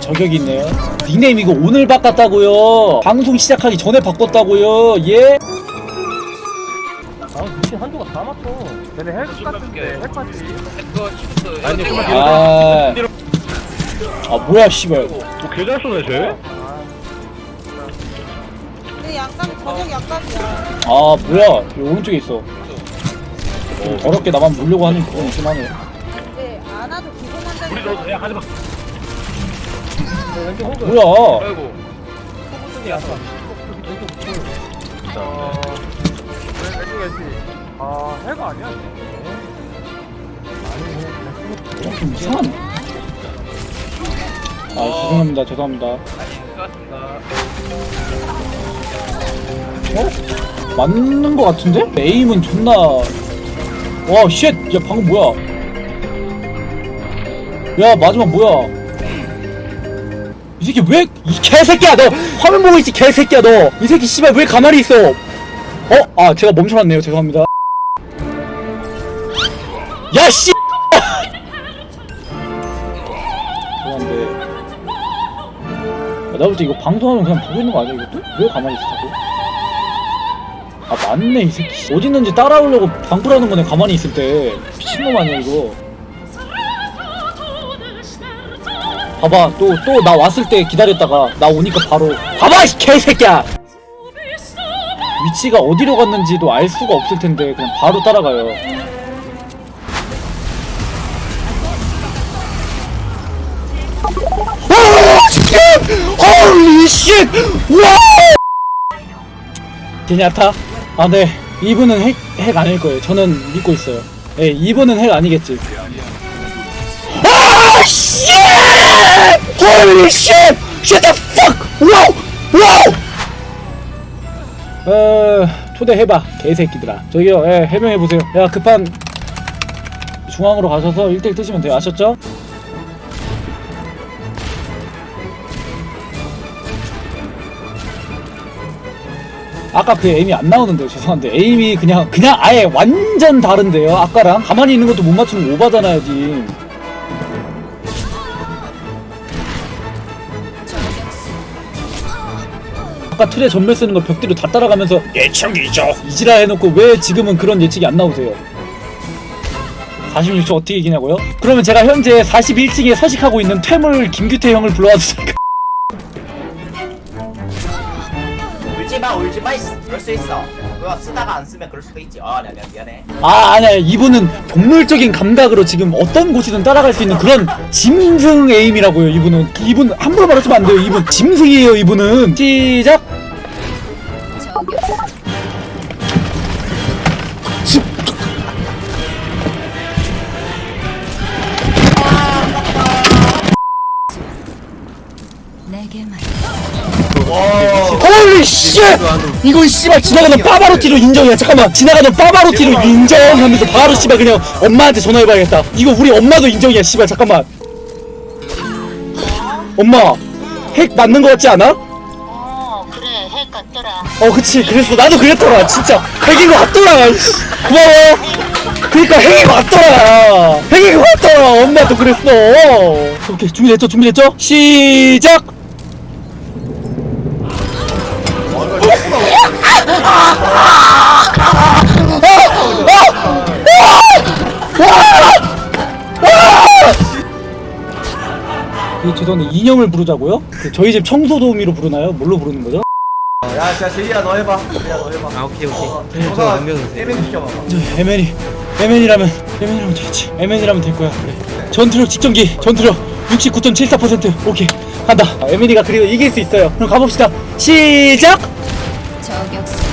저격이 있네요. 닉네임 이거 오늘 바꿨다고요. 방송 시작하기 전에 바꿨다고요. 예? 아 미친 한조가 다 맞춰 쟤네 핵 같은데 치프트 아니, 그만 아, 아 뭐야 씨발. 개잘 쏘네 쟤? 내 양감 저격 양감이야. 아 뭐야 여기 오른쪽에 있어. 좀 더럽게 나만 물려고 하는 그건 심하네. 이제 안 와도 기본한다는 우리 너 야, 가지마 왼쪽 호그 뭐야? 아이고 호그 야 왼쪽 어... 왼쪽 왼쪽 아핵 아니야 쟤좀 이상하네. 아 죄송합니다 죄송합니다. 어? 맞는 거 같은데? 에임은 존나 와 쉣! 야 방금 뭐야 야 마지막 뭐야? 이 새끼 왜 이 개새끼야 너! 화면 보고 있지 개새끼야 너! 이 새끼 씨발 왜 가만히 있어? 어? 아 제가 멈춰놨네요. 죄송합니다. 야 씨! 죄송한데. 야, 나 볼때 이거 방송하면 그냥 보고 있는 거 아니야 이것도? 왜 가만히 있어 자꾸? 아 맞네 이 새끼. 어디 있는지 따라오려고 방풀하는 거네 가만히 있을 때. 미친놈 아니야 이거 봐봐 또 또 나 왔을 때 기다렸다가 나 오니까 바로 봐봐 이 개새끼야 위치가 어디로 갔는지도 알 수가 없을 텐데 그냥 바로 따라가요 홀리 쉣 와우 제냐타? 아, 네. 이분은 핵, 핵 아닐 거예요. 저는 믿고 있어요. 예, 이분은 핵 아니겠지. Holy shit! Shut the fuck! 와우! 와우! 어, 초대해봐. 개새끼들아. 저기요, 예, 해명해보세요. 야, 급한 중앙으로 가셔서 1대1 뜨시면 돼요. 아셨죠? 아까 그 에임이 안 나오는데요 죄송한데 에임이 그냥 그냥 아예 완전 다른데요 아까랑 가만히 있는 것도 못 맞추면 오바잖아요 님 아까 틀에 전멸 쓰는 거 벽뒤로 다 따라가면서 예측이죠. 이지라 해놓고 왜 지금은 그런 예측이 안 나오세요? 46초 어떻게 이기냐고요? 그러면 제가 현재 41층에 서식하고 있는 퇴물 김규태 형을 불러와 주세요 울지마 울지마 있- 그럴 수 있어. 그거 쓰다가 안 쓰면 그럴 수도 있지. 아 미안해 미안해. 아 아니야. 이분은 동물적인 감각으로 지금 어떤 곳이든 따라갈 수 있는 그런 짐승 에임이라고요 이분은. 이분 함부로 말하시면 안 돼요 이분. 짐승이에요 이분은. 시작 홀리 쉣 이건 씨발 지나가는 빠바로티로 인정이야 잠깐만. 지나가는 빠바로티로 인정하면서 바로 씨발 그냥 엄마한테 전화해봐야겠다. 이거 우리 엄마도 인정이야 씨발. 잠깐만. 엄마 핵 맞는 거 같지 않아? 어 그래. 핵 같더라. 어 그치. 그랬어. 나도 그랬더라. 진짜. 핵인 거 같더라 이씨. 고마워. 그니까 거 같더라. 핵인 거 같더라. 엄마도 그랬어. 오케이 준비됐죠? 준비됐죠? 시작 그 죄송한데 인형을 부르자고요? 그 저희 집 청소 도우미로 부르나요? 뭘로 부르는 거죠? 야 자, 제이야 너 해봐. 제이야 너 해봐. 아 오케이 오케이. 형사 에멘 시켜봐. 저 에멘이 에멘이라면 에멘이라면 되겠지. 에멘이라면 될 거야. 그래. 전투력 직전기 전투력 69.74% 오케이. 간다. 아, 에멘이가 그리고 이길 수 있어요. 그럼 가봅시다. 시작! 저격수